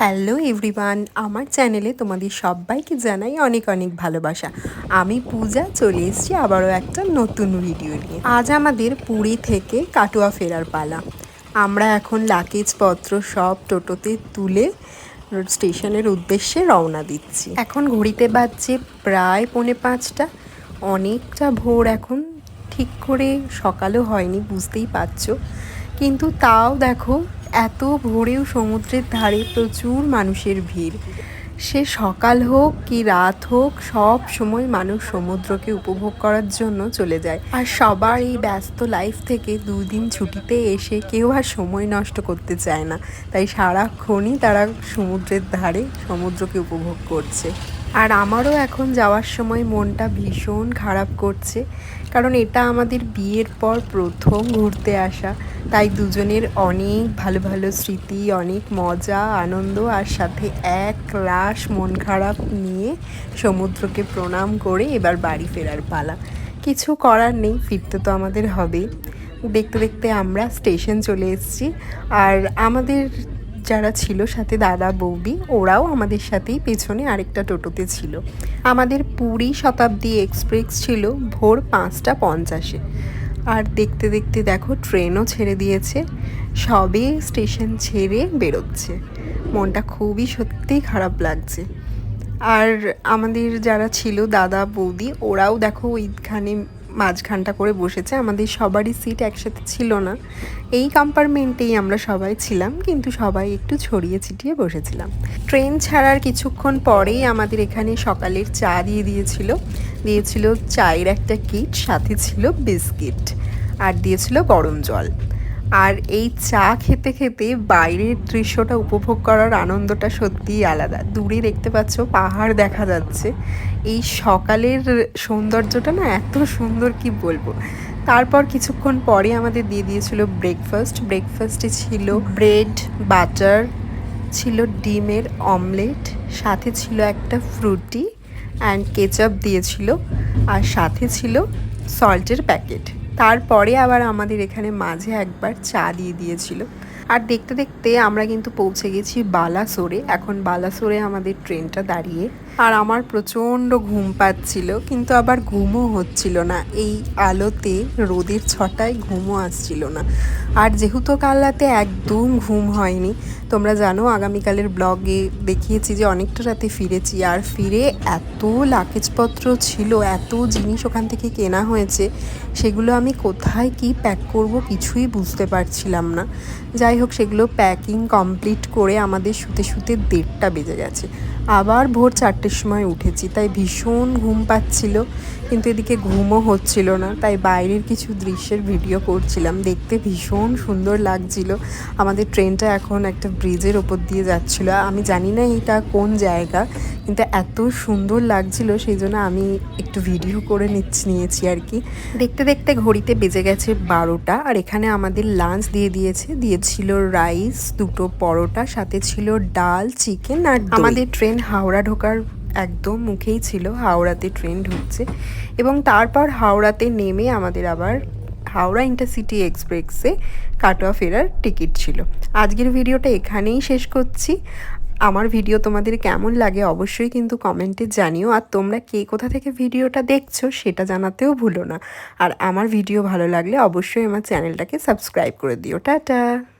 Hello everyone, আমার চ্যানেলে তোমাদের সবাইকে জানাই অনেক অনেক ভালোবাসা। আমি পূজা, চলে এসেছি আবারও একটা নতুন ভিডিও নিয়ে। আজ আমাদের পুরী থেকে কাটোয়া ফেরার পালা। আমরা এখন লাগেজপত্র সব টোটোতে তুলে স্টেশনের উদ্দেশ্যে রওনা দিচ্ছি। এখন ঘড়িতে বাজছে প্রায় পৌনে পাঁচটা। অনেকটা ভোর এখন। ঠিক করে সকালও হয়নি, বুঝতেই পারছ। কিন্তু তাও দেখো এত ভোরেও সমুদ্রের ধারে প্রচুর মানুষের ভিড়। সে সকাল হোক কি রাত হোক, সব সময় মানুষ সমুদ্রকে উপভোগ করার জন্য চলে যায়। আর সবার এই ব্যস্ত লাইফ থেকে দুদিন ছুটিতে এসে কেউ আর সময় নষ্ট করতে চায় না। তাই সারাক্ষণই তারা সমুদ্রের ধারে সমুদ্রকে উপভোগ করছে। আর আমারও এখন যাওয়ার সময় মনটা ভীষণ খারাপ করছে, কারণ এটা আমাদের বিয়ের পর প্রথম ঘুরতে আসা। তাই দুজনের অনেক ভালো ভালো স্মৃতি, অনেক মজা, আনন্দ আর সাথে এক রাস মন খারাপ নিয়ে সমুদ্রকে প্রণাম করে এবার বাড়ি ফেরার পালা। কিছু করার নেই, ফিরতে তো আমাদের হবে। দেখতে দেখতে আমরা স্টেশন চলে এসেছি। আর আমাদের যারা ছিল সাথে দাদা, বৌদি, ওরাও আমাদের সাথেই পেছনে আরেকটা টোটোতে ছিল। আমাদের পুরী শতাব্দী এক্সপ্রেস ছিল ভোর পাঁচটা পঞ্চাশে। আর দেখতে দেখতে দেখো, ট্রেনও ছেড়ে দিয়েছে। সবে স্টেশন ছেড়ে বেরোচ্ছে। মনটা খুবই সত্যিই খারাপ লাগছে। আর আমাদের যারা ছিল দাদা, বৌদি, ওরাও দেখো ওইখানে মাঝখানটা করে বসেছে। আমাদের সবারই সিট একসাথে ছিল না। এই কম্পার্টমেন্টেই আমরা সবাই ছিলাম, কিন্তু সবাই একটু ছড়িয়ে ছিটিয়ে বসেছিলাম। ট্রেন ছাড়ার কিছুক্ষণ পরেই আমাদের এখানে সকালের চা দিয়ে দিয়েছিল। দিয়েছিল চায়ের একটা কিট সাথে ছিল বিস্কিট আর দিয়েছিল গরম জল। আর এই চা খেতে খেতে বাইরের দৃশ্যটা উপভোগ করার আনন্দটা সত্যিই আলাদা। দূরে দেখতে পাচ্ছ, পাহাড় দেখা যাচ্ছে। এই সকালের সৌন্দর্যটা না এত সুন্দর কি বলব? তারপর কিছুক্ষণ পরে আমাদের দিয়ে দিয়েছিল ব্রেকফাস্ট ব্রেকফাস্টে ছিল ব্রেড বাটার ছিল ডিমের অমলেট সাথে ছিল একটা ফ্রুটি অ্যান্ড কেচাপ দিয়েছিল, আর সাথে ছিল সল্টের প্যাকেট তারপরে আবার আমাদের এখানে মাঝে একবার চা দিয়ে দিয়েছিল। আর দেখতে দেখতে আমরা কিন্তু পৌঁছে গেছি বালাসোরে। এখন বালাসোরে আমাদের ট্রেনটা দাঁড়িয়ে। আর আমার প্রচণ্ড ঘুম পাচ্ছিল, কিন্তু আবার ঘুমও হচ্ছিল না। এই আলোতে রোদের ছটায় ঘুমও আসছিল না। আর যেহেতু কাল রাতে একদম ঘুম হয়নি, তোমরা জানো আগামীকালের ব্লগে দেখিয়েছি যে অনেকটা রাতে ফিরেছি। আর ফিরে এত লাকেজপত্র ছিল, এত জিনিস ওখান থেকে কেনা হয়েছে, সেগুলো আমি কোথায় কি প্যাক করব কিছুই বুঝতে পারছিলাম না। যাই হোক সেগুলো প্যাকিং কমপ্লিট করে আমাদের শুতে শুতে দেড়টা বেজে গেছে। আবার ভোর চারটের সময় উঠেছি, তাই ভীষণ ঘুম পাচ্ছিল, কিন্তু এদিকে ঘুমও হচ্ছিল না, তাই বাইরের কিছু দৃশ্যের ভিডিও করছিলাম। দেখতে ভীষণ সুন্দর লাগছিল। আমাদের ট্রেনটা এখন একটা ব্রিজের ওপর দিয়ে যাচ্ছিল। আমি জানি না এটা কোন জায়গা, কিন্তু এত সুন্দর লাগছিল, সেই জন্য আমি একটু ভিডিও করে নিচ্ছি নিয়েছি আর কি। দেখতে দেখতে ঘড়িতে বেজে গেছে বারোটা, আর এখানে আমাদের লাঞ্চ দিয়ে দিয়েছে, দিয়েছিল রাইস, দুটো পরোটা, সাথে ছিল ডাল, চিকেন আর আমাদের ট্রেন হাওড়া ঢোকার একদম মুখেই ছিল, হাওড়াতে ট্রেন ঢুকছে এবং তারপর হাওড়াতে নেমে আমাদের আবার হাওড়া ইন্টারসিটি এক্সপ্রেসে কাটোয়া ফেরার টিকিট ছিল। আজকের ভিডিওটা এখানেই শেষ করছি। আমার ভিডিও তোমাদের কেমন লাগে অবশ্যই কিন্তু কমেন্টে জানিও। আর তোমরা কে কোথা থেকে ভিডিওটা দেখছ সেটা জানাতেও ভুলো না। আর আমার ভিডিও ভালো লাগলে অবশ্যই আমার চ্যানেলটাকে সাবস্ক্রাইব করে দিও। টাটা!